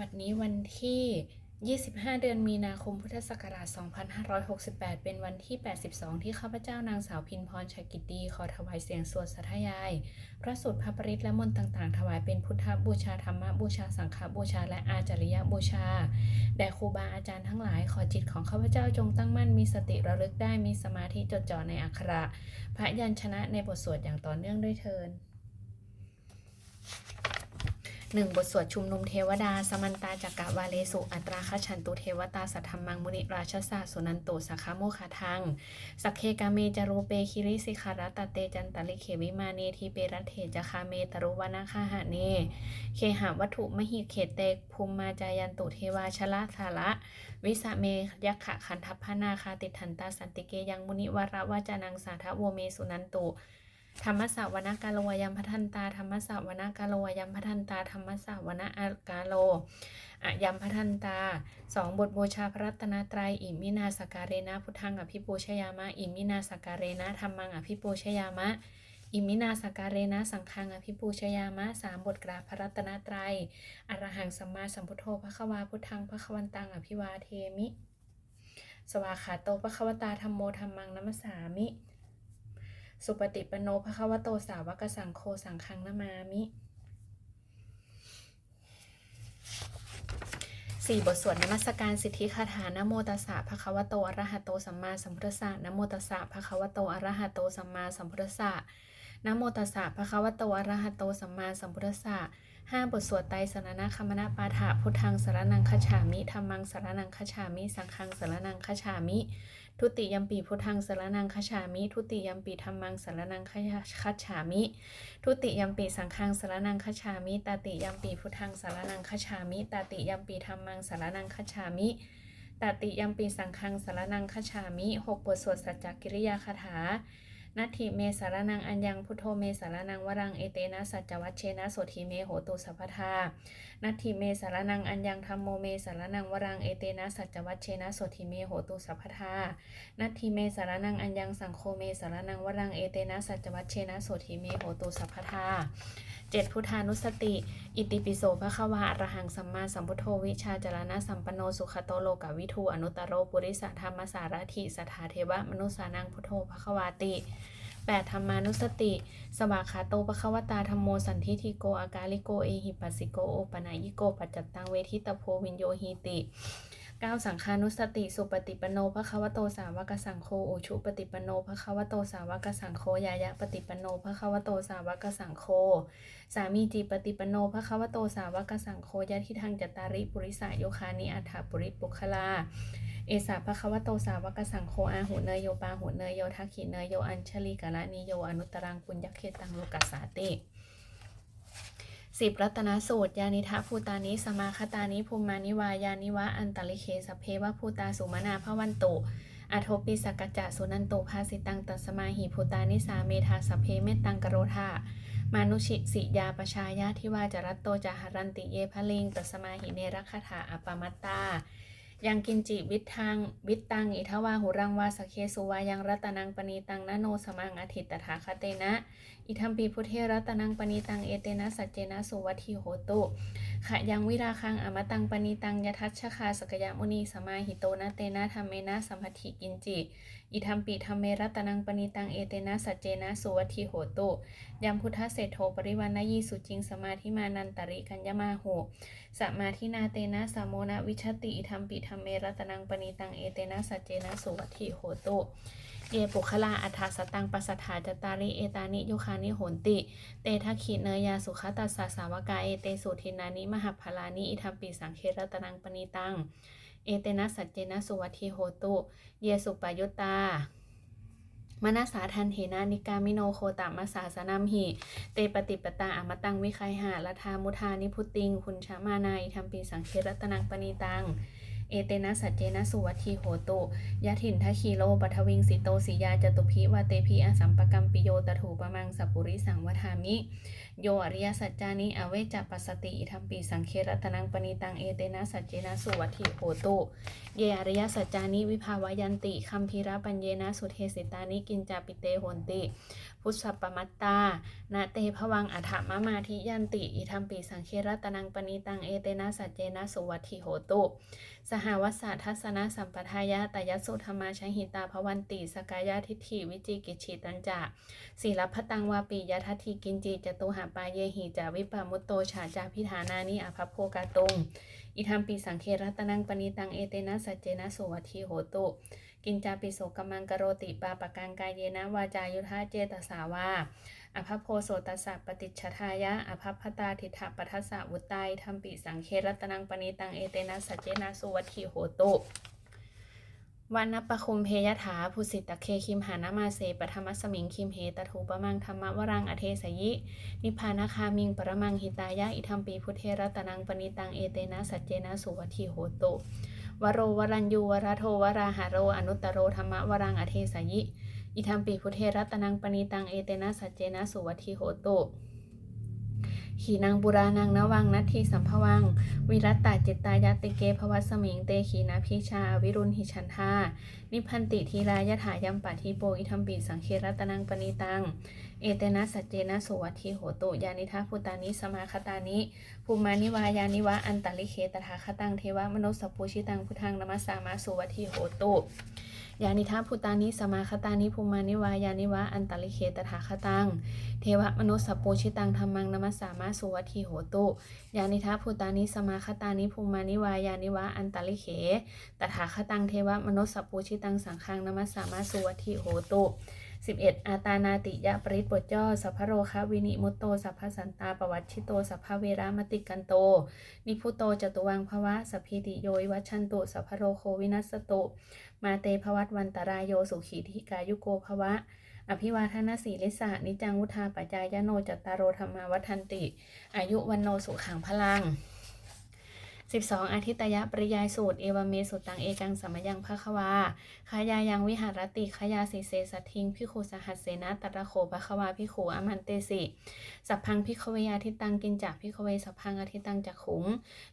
บัดนี้วันที่ 25 เดือนมีนาคมพุทธศักราช 2568 เป็นวันที่ 82 ที่ข้าพเจ้านางสาวพินพรชกิตดี ขอถวายเสียงสวดสัทยาย พระสูตรพระปริตและมนต์ต่างๆ ถวายเป็นพุทธบูชาธรรมบูชาสังฆบูชา และอาจาริยบูชา แด่ครูบาอาจารย์ทั้งหลาย ขอจิตของข้าพเจ้าจงตั้งมั่นมีสติระลึกได้มีสมาธิจดจ่อในอักขระ พระยัญชนะในบทสวดอย่างต่อเนื่องด้วยเทิน หนึ่งบทสวดชุมนุมเทวดา สมันตาจักกะวาเลสุ อัตราคชันตุเทวตาสัทธรรมังมุนิราชสาสุนันโตสัคาโมคาทัง สักเคกาเมจารูเปคิริสิคารตเตจันตลิเขวิมาเนทีเปรัตเถจคาเมตรุวนาคาหะเน เคหาวัตถุมหิเขตเตภูมิมาจายันตุเทวาชละสาระวิสะเมยักขะขันทัพพนาคาติทันตาสันติเกยังมุนิวระวาจานังสาทะโวเมสุนันตุ ธรรมสวนากาโลยัมพัทันตาธรรมสวนากาโลยัมพัทันตาธรรมสวนอากาโลอะยัมพัทันตาสองบทบูชาพระรัตนตรัยอิมินาสการเรนะพุทธังอภิปูชยามะอิมินาสการเรนะธรรมังอภิปูชยามะอิมินาสการเรนะสังฆังอภิปูชยามะสามบทกราบพระรัตนตรัยอรหังสัมมาสัมพุทโธพระควาพุทธังพระควันตังอภิวาเทมิ สวาขาโตพระควตาธรรมโมธรรมังนัมสสามิ สุปฏิปนโนภควโตสาวกสังโฆสังฆังนามามิสี่บทสวดนมัสการสิทธิคาถานะโมตัสสะภะคะวะโตอะระหะโตสัมมาสัมพุทธัสสะนะโมตัสสะภะคะวะโตอะระหะโตสัมมาสัมพุทธัสสะนะโมตัสสะภะคะวะโตอะระหะโตสัมมาสัมพุทธัสสะห้าบทสวดไตรสรณคัมมนะปาฐะพุทธังสรนังคฉามิธรรมังสรนังคฉามิ สังฆังสรนังคฉามิ ทุติยมปีพุทธังสารนังคฉามิ ทุติยมปีธรรมังสารนังคฉามิ ทุติยมปีสังฆังสารนังคฉามิตาติยมปีพุทธังสารนังคฉามิตาติยมปีธรรมังสารนังคฉามิตาติยมปีสังฆังสารนังคฉามิหกบทสวดสัจจกิริยาคาถา นัตถิเมสารนังอัญญังพุทโธเมสารนังวรังเอเตนะสัจจวัชเชนะโสธีเมโหตุสัพพทานัตถิเมสารนังอัญญังธรรมโมเมสารนังวรังเอเตนะสัจจวัชเชนะโสธีเมโหตุสัพพทานัตถิเมสารนังอัญญังสังโฆเมสารนังวรังเอเตนะสัจจวัชเชนะโสธีเมโหตุสัพพทา เจ็ดพุทธานุสติ อิติปิโสภควาอรหังสัมมาสัมพุทโธวิชาจารณะสัมปโนสุขโตโลกวิทูอนุตโรปุริสธรรมสารถิสถาเทวมนุสานังพุทโธภควาติ 8. ธรรมานุสติ สวากขาโตปะควตาธรรมโมสันทิทิโกอากาลิโกเอหิปัสสิโกโอปนายิโกปัจจัตตังเวทิตโพวินโยหีติ 9. สังฆานุสติสุปฏิปนโนภะควะโตสาวกสังโฆโอชุปฏิปนโนภะควะโตสาวกสังโฆยายะปฏิปนโนภะควะโตสาวกสังโฆสามีจิปฏิปนโนภะควะโตสาวกสังโฆยะทิทังจตาริปุริสาโยคานิอัฏฐปุริปุคลา เอสาภะควะโตสาวกสังโฆอาหุเนยโยปาหุเนยโยทักขิเนยโยอัญชลีกะละนิโยอนุตตรังปุญญเคตังโลกัสสาติ สิบรัตนสูตร ยานิทะภูตานิสมาคตานิภูมานิวายานิวะอันตลิเคสเพวะภูตาสุมานาพระวันตุอโทปิสกจะสุนันตุภาสิตังตัสมาหิภูตานิสาเมธาสเพเมตังกโรธามานุชิสิยาปชายาทิวาจรัตโตจาหรันติเยพะลิงตัสมาหิเนรคถาอปามัตตา ยังกินจิวิทังวิตังอิทวาหุรังวาสเคสุวายังรัตนังปณีตังนโนสมังอธิตตถาคเตนะ อิทัมปีพุทเทรัตนังปณีตังเอเตนะสัจเจนะสุวัติโหตุ ขะยังวิราคังอมตังปณีตังยทัชชคาสกยามุนีสมาหิโตนะเตนะธรรมเมนะสัมพัทธิกินจิอิทัมปีธรรมเมรัตนังปณีตังเอเตนะสัจเจนะสุวัตถิโหตุยัมพุทธเศรษโธปริวันนยีสุจิงสมาธิมานันตริกัญญมาโหสมาธินาเตนะสมโมนะวิชติอิทัมปิธรรมเมรัตนังปณีตังเอเตนะสัจเจนะสุวัตถิโหตุ เยปุคลาอัฏฐสตังปัสสถาจตาริเอตานิยุคานิโหนติ เตทักขิเนยาสุขตัสสะสาวกาเอเตสุทินานิมหพลานิอิทัมปิสังเครตนังปณีตัง เอเตนะสัจเจนะสุวัตถิโหตุ เยสุปยุตตามนัสาทันเหนานิกามิโนโคตามาสาสนามหิ เตปฏิปตาอมตังวิคัยหาลทามุทานิพุติง คุณชามานาอิทัมปีสังเครตนังปณีตัง เอเตนะสัจเจนะสุวัตีโหตุยะถินทะคีโลปัทวิงสิโตสิยาจตุพิวาเตพีอสัมปกัมปิโยตถูปมังสัปุริสังวทามิ โยอริยสัจจานิอเวจปัสสติอิทัมปีสังเครัตนังปณิตังเอเตนะสัจเจนะสุวัตถิโหตุ เยอริยสัจจานิวิภาวยันติคัมภีระปัญเยนะสุเทสิตานิกินจาปิเตโหนติ พุทธปมัตตา นาเตภวังอัฐมมาธิยันติ อิทัมปีสังเครัตนังปณิตัง เอเตนะสัจเจนะสุวัตถิโหตุ สหวัสสะทัศนะสัมปทายะตยัสุธรรมาชหิตาภวันติ สกายาทิฏฐิวิจิกิจฉิตันจะศีลพตังวาปียทัติกินจิจตุหาปาเยหิจาวิปามุตโตฉาจาพิธานานิอภพโพกาตุงอิทัมปีสังเครัตนังปณิตัง เอเตนะสัจเจนะสุวัตถิโหตุ กินจาปิโสกัมมังกโรติปาปะกังกายเยนะวาจายุทธาเจตสาวาอภพโพโสตสสะปฏิจฉทายะอภพพตาทิฏฐปัทสสะวุตตายทัมปิสังเครัตนังปณิตังเอเตนะสัจเจนะสุวัตถิโหตุวันนปคุมเพยถาภูสิตตะเคคิมหานามาเสปธรรมสมิงคิมเหตถูปมังธรรมวรังอเทสยิ นิพานาคามิงปรมังหิตายะอิทัมปีพุทเทรัตนังปณิตังเอเตนะสัจเจนะสุวัตถิโหตุ วโรวรัญยูวราโทวราหาโร อนุตตโรธรรมวรังอเทสยิ อิทัมปีพุเทรัตนังปณีตังเอเตนะสัจเจนะสุวัติโหตุ ขีนางบุรานังนวังนัตทีสัมภวัง วิรัตตาจิตตายติเกภวัสมิงเตขีนาพิชา วิรุณหิชันทานิพันติทีรายถายัมปะทิโปอิทัมปีสังเครัตนังปณิตัง เอเตนะสัจเจนะสุวัติโหตุยานิทาพุตานิสมาคตานิภูมานิวายานิวะอันตลิเคตถาคตังเทวมนุสสปุชิตังพุทธังนมัสสามาสุวัติโหตุ ยานิทาพุตานิสมาคตานิภูมานิวายานิวะอันตลิเคตถาคตัง เทวมนุสสปูชิตังธรรมังนมัสสามาสุวัตถิโหตุยานิทาภูตานิสมาคตานิภูมานิวายานิวะอันตลิเคตถาคตังเทวมนุสสปูชิตังสังฆังนมัสสามาสุวัตถิโหตุ 11. อาตานาติยะปริตบทย่อ สัพพโรคะวินิมุตโต สัพพสันตาปวัชชิโต สัพพเวรามติกันโต นิพุโตจตุวังภวะสัพพิติโยวิวัชชันตุ สัพพโรโควินัสตุ มาเตภวัตวันตรายโยสุขีธิกายุโกภวะ อภิวาทนาสีลิสานิจังวุธาปัจจายโนจัตตารโรธรรมาวัฒนติ อายุวันโนสุขังพลัง 12. อาทิตยปริยายสูตร เอวเมสุตังเอกังสมยังภควาขายายังวิหารติขยาสิเสสทิงพิขุสหัสเสนะตระโขภควาพิขุอมันเตสิ สัพพังพิขเวอาทิตังกินจากพิขเวสัพพังอาทิตังจักขุง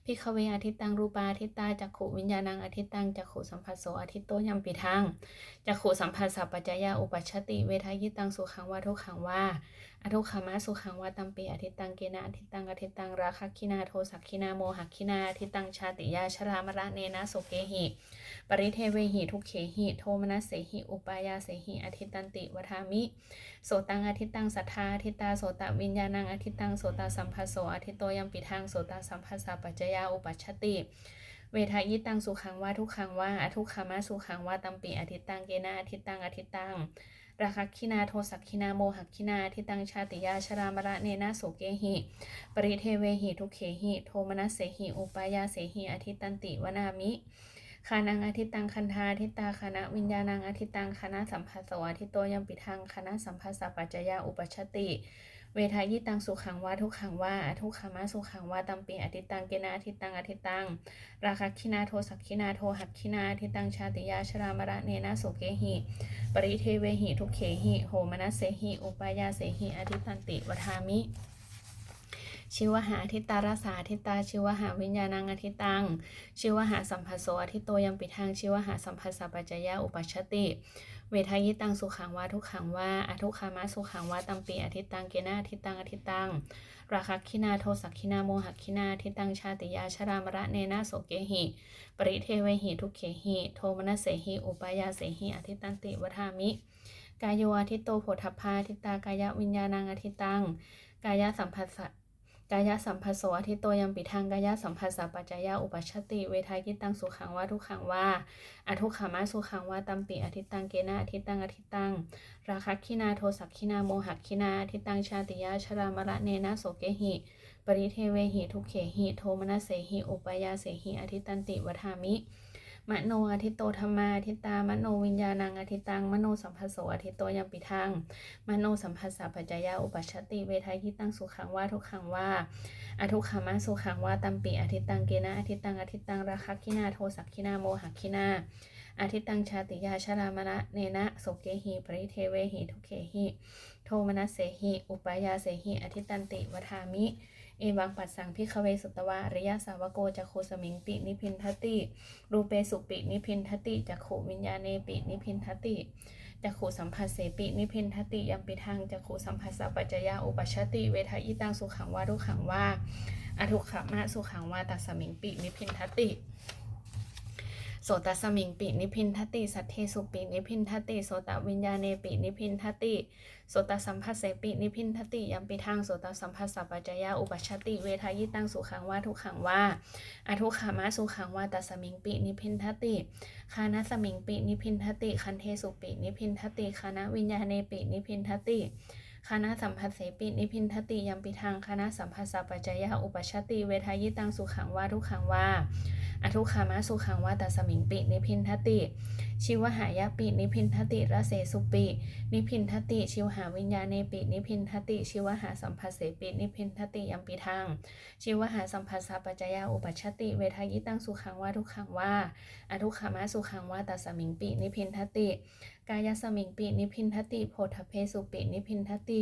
พิขเวอาทิตังรูปาอาทิตาจักขุวิญญาณังอาทิตังจักขุสัมผัสโสอาทิตโตยัมปิทังจักขุสัมผัสสัพปัจจยาอุปัชติ เวทายิตังสุขังวาทุขังวา อทุกขมาสุขังวาตัมปีอทิตังเกนะอทิตังอทิตังราคะคินาโทสักคินาโมหักคินาอาทิตังชาติยาชรามระเนนะโสเกหิ ปริเทเวหิทุกเขหิโทมนัสเสหิอุปายาเสหิอทิตันติวทามิ โสตังอทิตังสัทธาอทิตาโสตวิญญาณังอทิตังโสตสัมภโสอทิโตยัมปิทังโสตสัมภสสะปัจจยาอุปัชติเวทายิตังสุขังว่าทุกขังว่าอทุกขามาสุขังว่าตัมปีอทิตังเกนะอทิตังอทิตัง ราคะคินาโทสักคินาโมหักคินาทิตังชาติยาชรามระเนนะโสเกหิ ปริเทเวหิทุเขหิ โทมนัสเสหิ อุปายาเสหิอาทิตันติวนามิคานังอาทิตังคันธาทิตาคณะวิญญาณังอาทิตังคณะสัมภัสสวาทิโตยัมปิทังคณะสัมภัสสะปัจจยาอุปชติ เวทายิตังสุขังว่าทุกขังว่าทุกขามาสุขังว่าตัมปีอาทิตังเกนะอาทิตังอาทิตัง ราคะคินาโทสักคินาโทหักคินาอาทิตังชาติยาชรามระเนนะโสเกหิ ปริเทเวหิทุกเขหิโหมนัสเสหิอุปายาเสหิอาทิตันติวทามิชิวหาทิตาราสาทิตา ชิวหาวิญญาณังอาทิตัง ชิวหาสัมภัสโสอาทิตโตยัมปิทัง ชิวหาสัมภัสสะปัจจยาอุปัชติ เวทายิตังสุขังวาทุกขังวาอทุขามาสุขังวาตัมปีอาทิตังเกนะอาทิตังอาทิตังราคะคินาโทสักคินาโมหักคินาอาทิตังชาติยาชรามระเนนะโสเกหิ ปริเทเวหิทุกเขหิโทมนัสเสหิอุปายาเสหิอาทิตันติวทามิกายโยอาทิตโตโผฏฐพาอาทิตากายวิญญาณังอาทิตัง กายสัมภัส กายสัมภัสโสอาทิตโตยัมปิทังกายสัมภัสสะปัจจยาอุปชติ เวทายิตังสุขังว่าทุกขังว่าอทุกขามาสุขังว่าตัมปิอาทิตังเกนะอาทิตังอาทิตังราคะคินาโทสักคินาโมหักคินาอาทิตังชาติยาชรามระเนนะโสเกหิปริเทเวหิทุเขหิโทมนัสเสหิอุปยาเสหิอาทิตันติวทามิ มโนอาทิตโตธรรมาอาทิตตามโนวิญญาณังอาทิตังมโนสัมภโสอาทิตโตยัมปิทังมโนสัมภสสะปัจจยาอุปัชชติเวทายทิตังสุขังว่าทุกขังว่าอทุกขมาสุขังว่าตัมปิอาทิตตังเกนะอาทิตตังอาทิตตังราคะคินาโทสักคินาโมหะคินาอาทิตตังชาติยาชรามณะเนนะโสเกหิปริเทเวหิทุเคหิโทมนัสเสหิอุปายาเสหิอาทิตตันติวทามิ เอวังปัสสังพิคเวสุตวะอริยสาวโกจักขุสมิงปินิพินทติรูเปสุปินิพินทติจักขวิญญาเนปินิพินทติจักขูสัมผัสเสปินิพินทติยัมปิทางจักขูสัมผัสสัปัจจยาอุปชติเวทายตังสุขังวารุขังว่าอทุกขมะสุขังวาตัสสมิงปินิพินทติ โสตสมิงปินิพินทติสัทเทสุปินิพินทติโสตวิญญาเนปินิพินทติโสตสัมผัสเสปินิพินทติยัมปิทางโสตสัมผัสสัพปัจจยาอุปชติเวทายิตังสุขังว่าทุกขังว่าอทุขามะสุขังว่าตัสมิงปินิพินทติคานะสมิงปินิพินทติคันเทสุปินิพินทติคานะวิญญาเนปินิพินทติคณะสัมผัสเสปินิพินทติยัมปิทางคณะสัมผัสสัพปัจจยาอุปชชติเวทายิตังสุขังว่าทุกขังว่า อทุคขามะสุขังวาตัสมิงปินิพินทติ ชิวหายะปินิพินทติระเสสุปิ นิพินทติ ชิวหาวิญญาเนปินิพินทติ ชิวหาสัมภัสเสปินิพินทติยัมปิทางชิวหาสัมภัสสะปัจจยาอุปัชชติ เวทายิตังสุขังวาทุขังวาอทุคขามะสุขังวาตัสมิงปินิพินทติ กายสมิงปินิพินทติโพธเพสุปินิพินทติ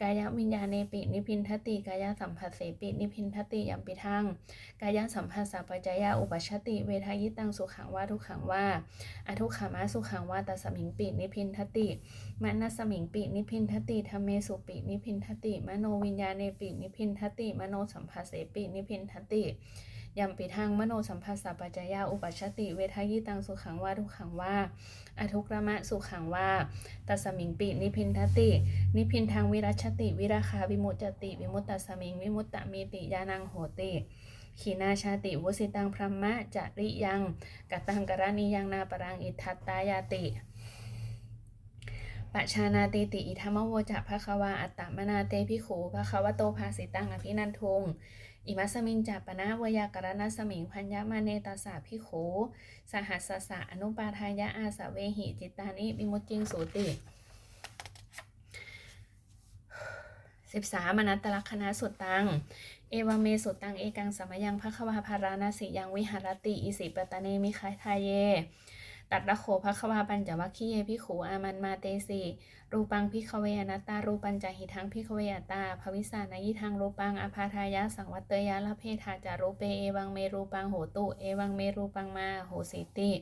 กายวิญญาเนปินิพินทติ กายสัมภัสเสปินิพินทติยัมปิทังกายสัมภัสสะปัจจยาอุปชติ เวทายิตังสุขังว่าทุกขังว่าอทุกขามะสุขังว่าตัสมิงปินิพินทติมนัสมิงปินิพินทติธรรมเมสุปินิพินทติ มโนวิญญาเนปินิพินทติ มโนสัมภาเสปินิพินทติ ยัมปิทางมโนสัมภาสสะปัจจยาอุปัชชติ เวทายิตังสุขังว่าทุกขังว่าอทุกรมะสุขังว่าตัสมิงปินิพินทติ นิพินทางวิรัชติ วิราคาวิมุตจติ วิมุตตสมิง วิมุตตมีติยานังโหติขีนาชาติวุสิตังพรหมะจริยังกตังกรณียังนาปรังอิทัตตายาติ ปชานาติติอิธรรมโวจะภควาอัตตมนาเตพิขูภควโตภาสิตังอภินันทุง อิมัสมิงจัปปนาวยากรณสมิงพัญญมาเนตาสาพิโขสหัสสะอนุปาทายะอาสะเวหิจิตานิวิมุตจิงสูติสิบสามนัตตลักษณะสุดตัง เอวเมสุตังเอกังสมยังภควาภารานาสิยังวิหารติอิสิปตะเนมิคายทายเย ตัดระโขภควาปัญจวัคคีเยพิขูอามันมาเตสีรูปังพิคเวอนัตตารูปัญจหิทังพิคเวอตาภวิสานายิทังรูปังอภาทายะสังวัตเตยะละเพทาจารูเปเอวังเมรูปังโหตุ เอวังเมรูปังมาโหสิติ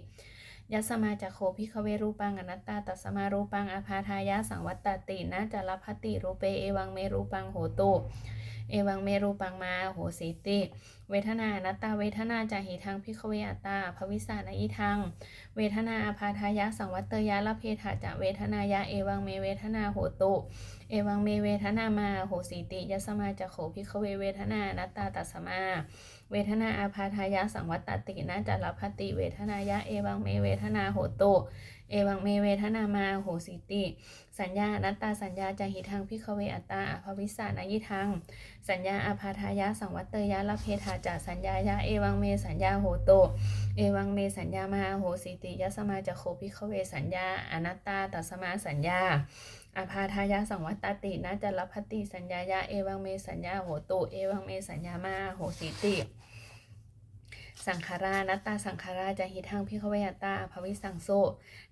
ยัสมาจักโขพิคเวรูปังอนัตตาตัสมารูปังอภาทายะสังวัตตตินะจารพัติรูเปเอวังเมรูปังโหตุเอวังเมรูปังมาโหสิติ เวทนานัตตาเวทนาจาหิทังพิคเวอัตตาภวิสานายิทัง เวทนาอาพาทายะสังวัตเตยะละเพทาจะเวทนายะเอวังเมเวทนาโหตุ เอวังเมเวทนามาโหสีติยัสมาจะโขพิคเวเวทนานัตตาตัสมา เวทนาอาพาทายะสังวัตตตินะจารพัตติเวทนายะเอวังเมเวทนาโหตุเอวังเมเวทนามาโหสีติ สัญญาอนัตตาสัญญาจาหิทังพิคเวอัตตาอภวิสานายิทัง สัญญาอาพาทายะสังวัตเตยะละเพทาจะสัญญายะเอวังเมสัญญาโหตุเอวังเมสัญญามาโหสิติยัสมาจะโคพิคเวสัญญาอนัตตาตัสมาสัญญา อาพาทายะสังวัตตตินะจารพัติสัญญายะเอวังเมสัญญาโหตุเอวังเมสัญญามาโหสิติ สังขารานัตตาสังขาราจะหิทังพิคเวอัตาอภวิสังโซ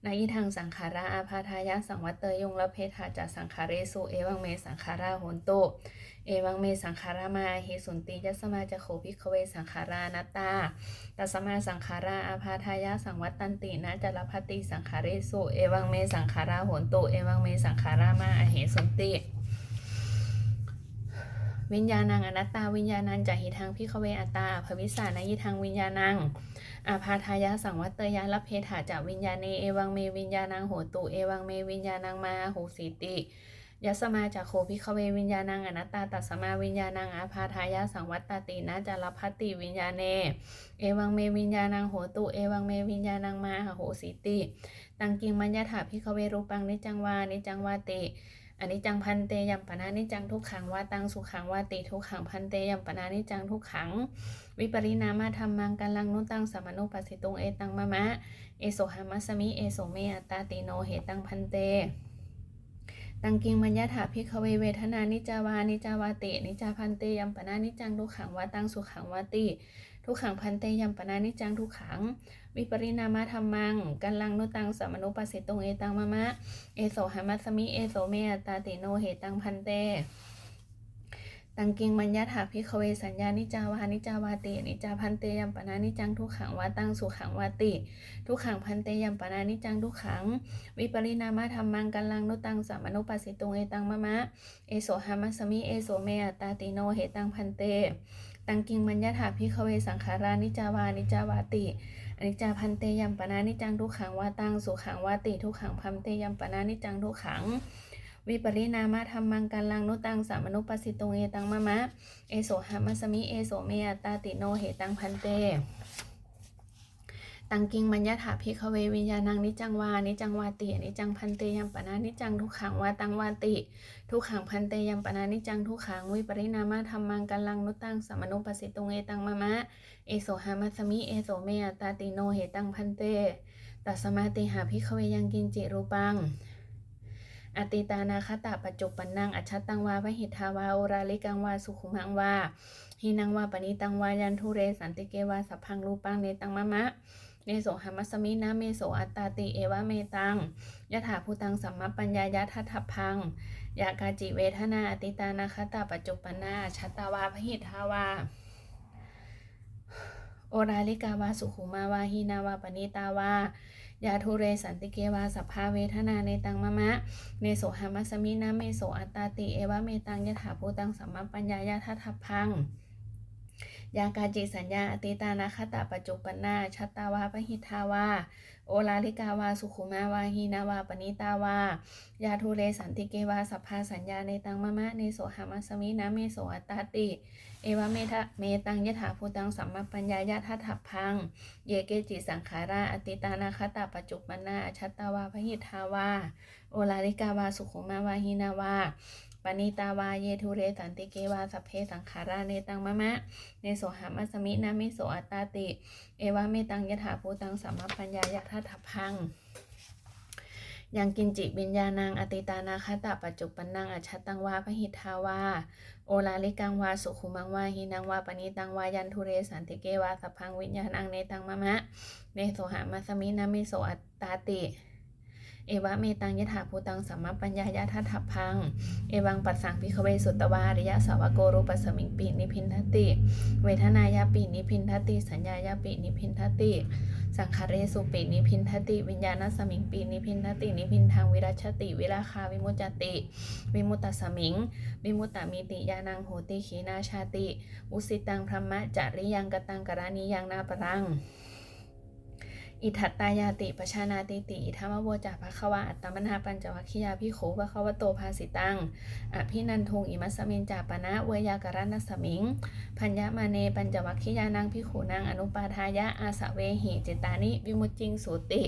นายิทังสังขาราอาพาทายะสังวัตเตยงละเพทาจะสังขาเรสุเอวังเมสังขาราโหนโต เอวังเมสังขารามาเฮสุนติยัสมาจะโขพิคเวสังขารานัตตาตัสมาสังขาราอาพาทายะสังวัตตันตินะจารพัตติสังขาเรสุเอวังเมสังขาราโหนโต เอวังเมสังขารามาอเหสุนติ วิญญาณังอนัตตาวิญญาณังจะหิทังพิคเวอัตตาภวิสานายิทังวิญญาณังอาพาทายะสังวัตเตยะลเพถาจะวิญญาเนเอวังเมวิญญาณังโหตุเอวังเมวิญญาณังมาโหสีติยัสมาจากโคพิคเววิญญาณังอนัตตาตัสมาวิญญาณังอาพาทายะสังวัตตตินะจารพัตติวิญญาเน เอวังเมวิญญาณังโหตุ เอวังเมวิญญาณังมาโหสีติ ตังกิงมัญญาถาพิคเวรูปังนิจังวานิจังวาติ อันนี้จังพันเตยัมปนานิจังทุกขังวาตังสุขังวาติทุกขังพันเตยัมปนานิจังทุกขัง วิปริณามาธรรมังกันลังนุตังสมนุปัสสิตุงเอตังมะมะ เอโสหามัสมิเอโสเมอัตตาติโนเหตังพันเต ตังกิงมัญญาถาพิคเวเวทนานิจาวานิจาวาตินิจาพันเตยัมปนานิจังทุกขังวาตังสุขังวาติทุกขังพันเตยัมปนานิจังทุกขัง วิปริณามาธรรมังกันลังนุตังสัมนุปัสสิตุงเอตังมะมะ เอโสหามัสมิเอโสเมตตาติโนเหตังพันเต ตังกิงมัญญาถาพิคเวสัญญานิจาวานิจาวาตินิจาพันเตยัมปนานิจังทุกขังวาตังสุขังวาติ ทุกขังพันเตยัมปนานิจังทุกขัง วิปริณามาธรรมังกัลลังนุตังสามนุปัสสิตุงเอตังมะมะ เอโสหามัสมิเอโสเมอัตตาติโนเหตังพันเต ตังกิงมัญญาถาพิคเวสังขารานิจาวานิจาวาติอนิจจาพันเตยัมปนานิจังทุกขังวาตังสุขังวาติ ทุกขังพันเตยัมปนานิจังทุกขัง วิปริณามาธรรมังกัลลังนุตังสามนุปัสสิตุงเอตังมะมะ เอโสหามัสมิเอโสเมอัตตาติโนเหตังพันเตตังกิงมัญญาถาพิคเววิญญาณังนิจังวานิจังวาตินิจังพันเตยัมปนานิจังทุกขังวาตังวาติ ทุกขังพันเตยัมปนานิจังทุกขังวิปริณามาธรรมังกัลังนุตังสมนุปัสสิตุงเอตังมะมะเอโสหามัสมิเอโสเมอัตตาติโนเหตังพันเตตัสมาติหาพิคเวยังกินจิรูปัง อติตานาคตาปัจจุปันนังอัจฉตังวาพระหิทาวาโอราลิกังวาสุขุมังวาหินังวาปณิตังวายันทุเรสันติเกวาสัพพังรูปังเนตังมะมะเนโสหามัสมินาเมโสอัตตาติเอวะเมตังยะถาภูตังสัมมปัญญายะทัตถพังยากาจิเวทนาอติตานาคตาปัจจุปนาชัตตาวาพหิทาวาโอราลิกาวาสุขุมาวาหินาวาปณิตาวา ยาทุเรสันติเกวาสัพพาเวทนาในตังมะมะเนโสหามัสมินะเมโสอัตตาติเอวะเมตังยะถาภูตังสัมมาปัญญายะทัพพัง ยากาจิสัญญาอติตานาคตาปัจจุปนาชัตตาวาพหิทาวาโอลาลิกาวาสุขุมาวาหีนาวาปณิตาวายาทุเรสันติเกวาสัพพาสัญญาในตังมะมะเนโสหามัสมินาเมโสอัตตาติ เอวะเมทะเมตังยะถาภูตังสัมมาปัญญายะทัตถพัง เยเกจิสังขาราอติตานาคตาปัจจุปนาชัตตาวาพหิทาวาโอลาลิกาวาสุขุมาวาหินาวา ปณิตาวาเยทุเรสันติเกวาสัพเพสังขาราเนตังมะมะเนโสหามัสมินามิโสอัตตาติ เอวะเมตังยะถาภูตังสัมมาปัญญายะทัตถพังยังกินจิวิญญาณังอติตานาคตาปัจจุปนังอัจฉตังวาพหิทาวา โอลาลิกังวาสุขุมังวาหินังวาปณิตังวายันทุเรสันติเกวาสัพพังวิญญาณังเนตังมะมะเนโสหามัสมินามิโสอัตตาติ เอวะเมตังยะถาภูตังสัมมาปัญญายะทัตถพัง เอวังปัสสังพิคเวสุตตวาริยสาวโกรูปสมิงปีนิพินทติ เวทนายาปีนิพินทติ สัญญายาปีนิพินทติ สังขารเรสุปีนิพินทติ วิญญาณสมิงปีนิพินทติ นิพินทางวิรัชติ วิราคาวิมุจติ วิมุตตสมิง วิมุตตมิติยานังโหติขีนาชาติ อุสิตังพรหมะจาริยังกตังกรานิยังนาปรัง อิทัตตายาติปชานาติติ อิทัมมโวจาภควาอัตตมนาปัญจวัคคียาพิโขภควโตภาสิตัง อภินันทุงอิมัสมินจาปนะเวยากรณสมิง พัญญมาเนปัญจวัคคียานังพิขูนังอนุปาทายะอาสะเวหิจิตานิวิมุจจิงสูติ